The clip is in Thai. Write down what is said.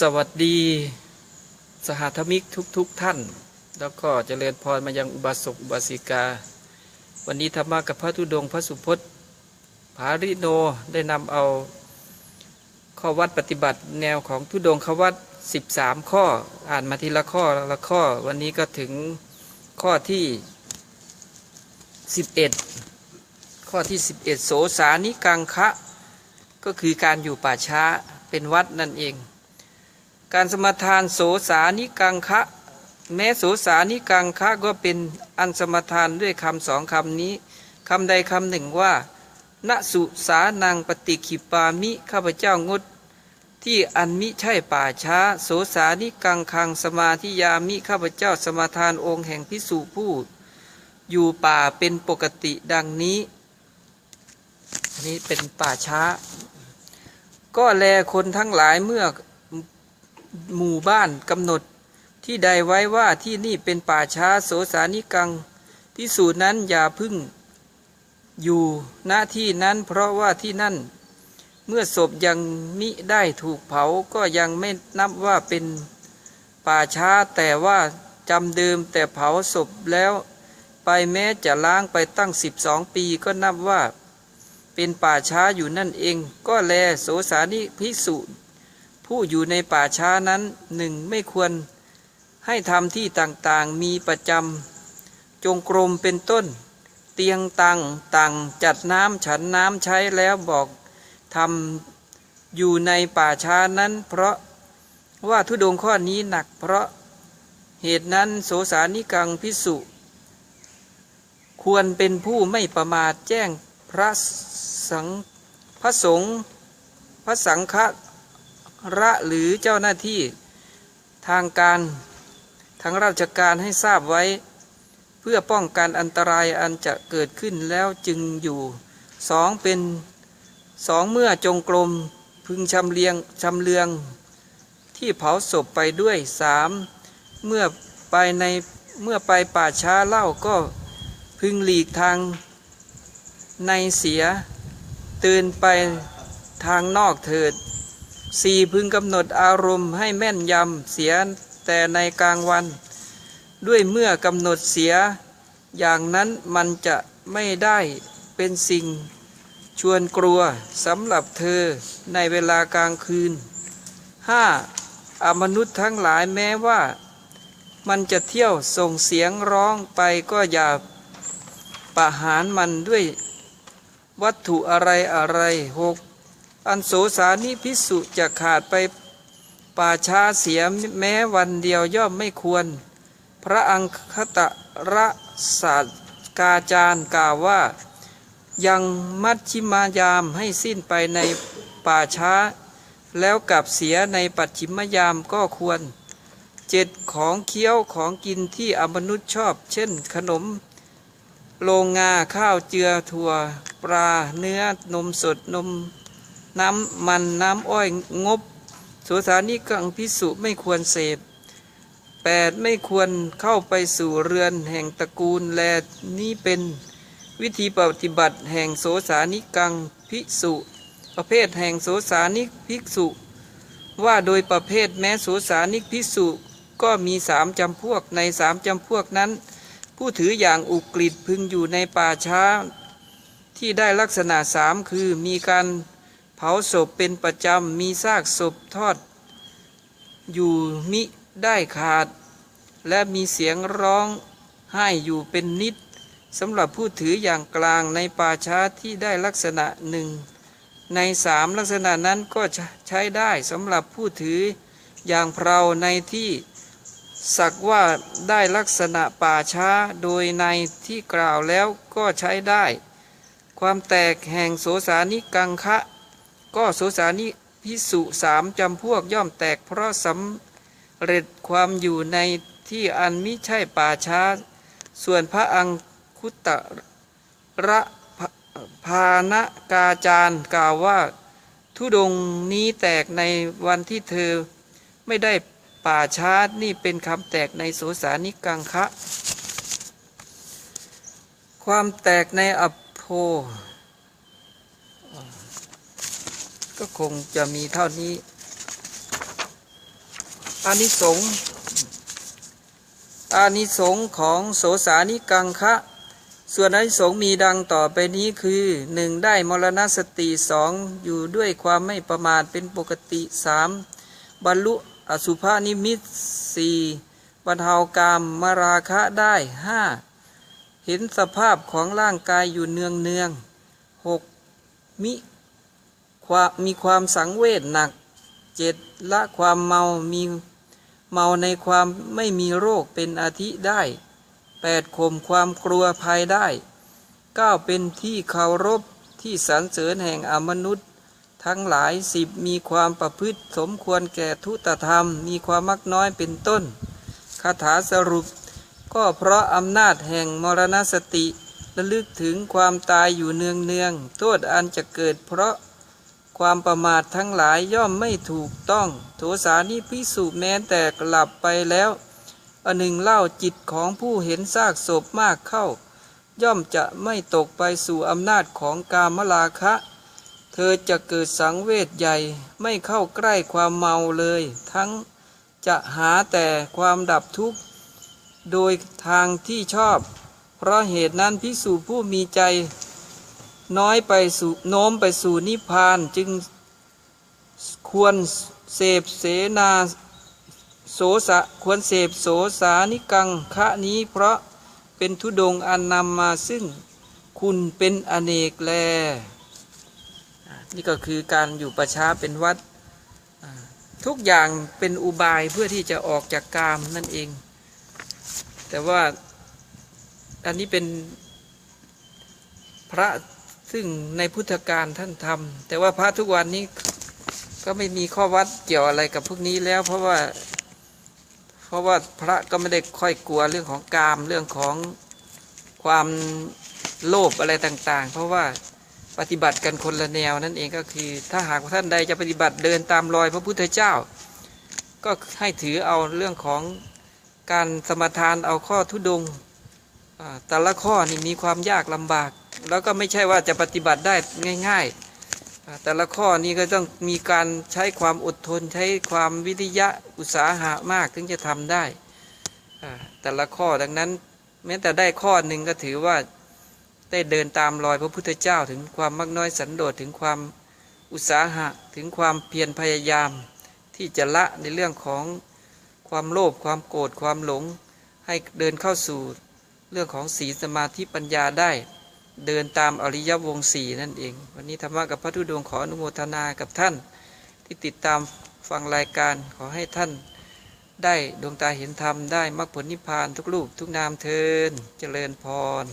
สวัสดี สหธรรมิกทุกๆทท่าน แล้วก็เจริญพรมายังอุบาสกอุบาสิกา วันนี้ธรรมะกับพระธุดงพระสุพจน์ภาริโนได้นำเอาข้อวัดปฏิบัติแนวของธุดงควัด13 ข้ออ่านมาทีละข้อละข้อ วันนี้ก็ถึงข้อที่ 11 ข้อที่ 11 โสสานิกังคะ ก็คือการอยู่ป่าช้าเป็นวัดนั่นเอง การสมทานโสสานิกังคะแม้โสสานิกังคะก็เป็นอันสมทานด้วยคำสองคำนี้คำใดคำหนึ่งว่าณสุสานังปฏิขิปามิข้าพเจ้างดที่อันมิใช่ป่าช้า โสสานิกังคังสมาธิยามิข้าพเจ้าสมทานองค์แห่งพิสุผู้อยู่ป่าเป็นปกติดังนี้นนี้เป็นป่าช้า ก็แลคนทั้งหลายเมื่อ หมู่บ้านกำหนด ที่ใดไว้ว่าที่นี่เป็นป่าช้าโสสานิกังพิสูจน์นั้นอย่าพึ่ง อยู่หน้าที่นั้นเพราะว่าที่นั่น เมื่อศพยังมิได้ถูกเผาก็ยังไม่นับว่าเป็นป่าช้าแต่ว่าจำเดิมแต่เผาศพแล้วไปแม้จะล้างไปตั้งสิบสองปีก็นับว่า เป็นป่าช้าอยู่นั่นเอง ก็แลโสสานิภิกษุ ผู้อยู่ในป่าช้านั้นหนึ่งไม่ควรให้ทำที่ต่างๆมีประจำจงกรมเป็นต้น เตียงตังตังจัดน้ำฉันน้ำใช้แล้วบอกทำอยู่ในป่าช้านั้น เพราะว่าทุดงข้อนี้หนักเพราะเหตุนั้นโสสานิกังพิสุควรเป็นผู้ไม่ประมาทแจ้งพระสังพระสงฆ์พระสังฆ ระหรือเจ้าหน้าที่ทางการทางราชการให้ทราบไว้ เพื่อป้องกันอันตรายอันจะเกิดขึ้นแล้วจึงอยู่สองเป็นสองเมื่อจงกรมพึงชำเลียงชำเลืองที่เผาศพไปด้วยสามเมื่อไปในเมื่อไปป่าช้าเล่าก็พึงหลีกทางในเสีย ตื่นไปทางนอกเถิด สี่พึงกำหนดอารมณ์ให้แม่นยำเสียแต่ในกลางวัน ด้วยเมื่อกำหนดเสีย อย่างนั้นมันจะไม่ได้เป็นสิ่งชวนกลัวสำหรับเธอในเวลากลางคืน 5. อมนุษย์ทั้งหลายแม้ว่า มันจะเที่ยวส่งเสียงร้องไปก็อย่าประหารมันด้วยวัตถุอะไรอะไรหก อันโสสานิพิสุจะขาดไปป่าช้าเสียแม้วันเดียวย่อมไม่ควร พระอังคตระศาสกาจารย์กล่าวว่า ยังมัชชิมายามให้สิ้นไปในป่าช้า แล้วกลับเสียในปัจฉิมยามก็ควรเจ็ดของเคี้ยวของกินที่อมนุษย์ชอบ เช่นขนม โลงงาข้าวเจือถั่ว ปลาเนื้อนมสดนม น้ำมันน้ำอ้อยงบโสสานิกังพิสุไม่ควรเสพแปดไม่ควรเข้าไปสู่เรือนแห่งตระกูลแลนี้เป็นวิธีปฏิบัติแห่งโสสานิกังภิกษุ ประเภทแห่งโสสานิภิกษุ ว่าโดยประเภทแม้โสสานิภิกษุ ก็มีสามจำพวกในสามจำพวกนั้น ผู้ถืออย่างอุกฤษพึงอยู่ในป่าช้า ที่ได้ลักษณะสามคือมีการ ผาศพเป็นประจำ มีซากศพทอด อยู่มิได้ขาด และมีเสียงร้องไห้อยู่เป็นนิดสำหรับผู้ถืออย่างกลางในป่าช้าที่ได้ลักษณะหนึ่ง ในสามลักษณะนั้นก็ใช้ได้สำหรับผู้ถืออย่างเพราในที่สักว่าได้ลักษณะป่าช้าโดยในที่กล่าวแล้วก็ใช้ได้ ความแตกแห่งโสสานิกังคะ ก็โสสานิพิสุสามจำพวกย่อมแตก เพราะสำเร็จความอยู่ในที่อันมิใช่ป่าช้า ส่วนพระอังคุตระพานกาจารกล่าวว่า ทุดงนี้แตกในวันที่เธอไม่ได้ป่าช้านี่เป็นคำแตกในโสสานิกังคะ ความแตกในอภโพ ก็คงจะมีเท่านี้อานิสงส์อานิสงส์ของโสสานิกังคะ ส่วนอานิสงส์มีดังต่อไปนี้คือหนึ่งได้มรณสติสองอยู่ด้วยความไม่ประมาทเป็นปกติสามบรรลุอสุภานิมิตสี่บรรเทากามมราคะได้ห้าเห็นสภาพของร่างกายอยู่เนืองเนืองหกมิ มีความสังเวชหนักเจ็ดละความเมามีเมาในความไม่มีโรคเป็นอาทิได้แปดข่มความกลัวภัยได้เก้าเป็นที่เคารพที่สรรเสริญแห่งอมนุษย์ ทั้งหลายสิบมีความประพฤติสมควรแก่ทุตธรรม มีความมักน้อยเป็นต้นคาถาสรุป ก็เพราะอำนาจแห่งมรณสติระลึกถึงความตายอยู่เนืองเนืองโทษอันจะเกิดเพราะ ความประมาททั้งหลายย่อมไม่ถูกต้อง โทสานิพิสุแม้แต่กลับไปแล้ว อันหนึ่งเล่าจิตของผู้เห็นซากศพมากเข้า ย่อมจะไม่ตกไปสู่อำนาจของกามราคะ เธอจะเกิดสังเวชใหญ่ไม่เข้าใกล้ความเมาเลย ทั้งจะหาแต่ความดับทุกข์ โดยทางที่ชอบ เพราะเหตุนั้นพิสูจผู้มีใจ น้อยไปสู่โน้มไปสู่นิพพานจึงควรเสพเสนาโสสะควรเสพโสสานิกังคะนี้เพราะเป็นทุดงอันนำมาซึ่งคุณเป็นอเนกแล นี่ก็คือการอยู่ประชาเป็นวัด ทุกอย่างเป็นอุบายเพื่อที่จะออกจากกามนั่นเอง แต่ว่าอันนี้เป็นพระ ซึ่งในพุทธการท่านทำแต่ว่าพระทุกวันนี้ก็ไม่มีข้อวัดเกี่ยวอะไรกับพวกนี้แล้ว เพราะว่า เพราะว่าพระก็ไม่ได้ค่อยกลัวเรื่องของกามเรื่องของความโลภอะไรต่างๆ เพราะว่าปฏิบัติกันคนละแนวนั่นเองก็คือ ถ้าหากท่านใดจะปฏิบัติเดินตามรอยพระพุทธเจ้า ก็ให้ถือเอาเรื่องของการสมทานเอาข้อทุดงแต่ละข้อนี่มีความยากลำบาก แล้วก็ไม่ใช่ว่าจะปฏิบัติได้ง่ายๆ แต่ละข้อนี้ก็ต้องมีการใช้ความอดทนใช้ความวิริยะอุตสาหะมากถึงจะทำได้ แต่ละข้อดังนั้น แม้แต่ได้ข้อหนึ่งก็ถือว่าได้เดินตามรอยพระพุทธเจ้าถึงความมักน้อยสันโดษถึงความอุตสาหะถึงความเพียรพยายาม ที่จะละในเรื่องของความโลภความโกรธความหลง ให้เดินเข้าสู่เรื่องของศีลสมาธิปัญญาได้ เดินตามอริยวงศ์สี่นั่นเอง วันนี้ธรรมะกับพระธุดงขออนุโมทนากับท่าน ที่ติดตามฟังรายการขอให้ท่าน ได้ดวงตาเห็นธรรมได้มรรคผลนิพพานทุกรูปทุกนามเทินเจริญพร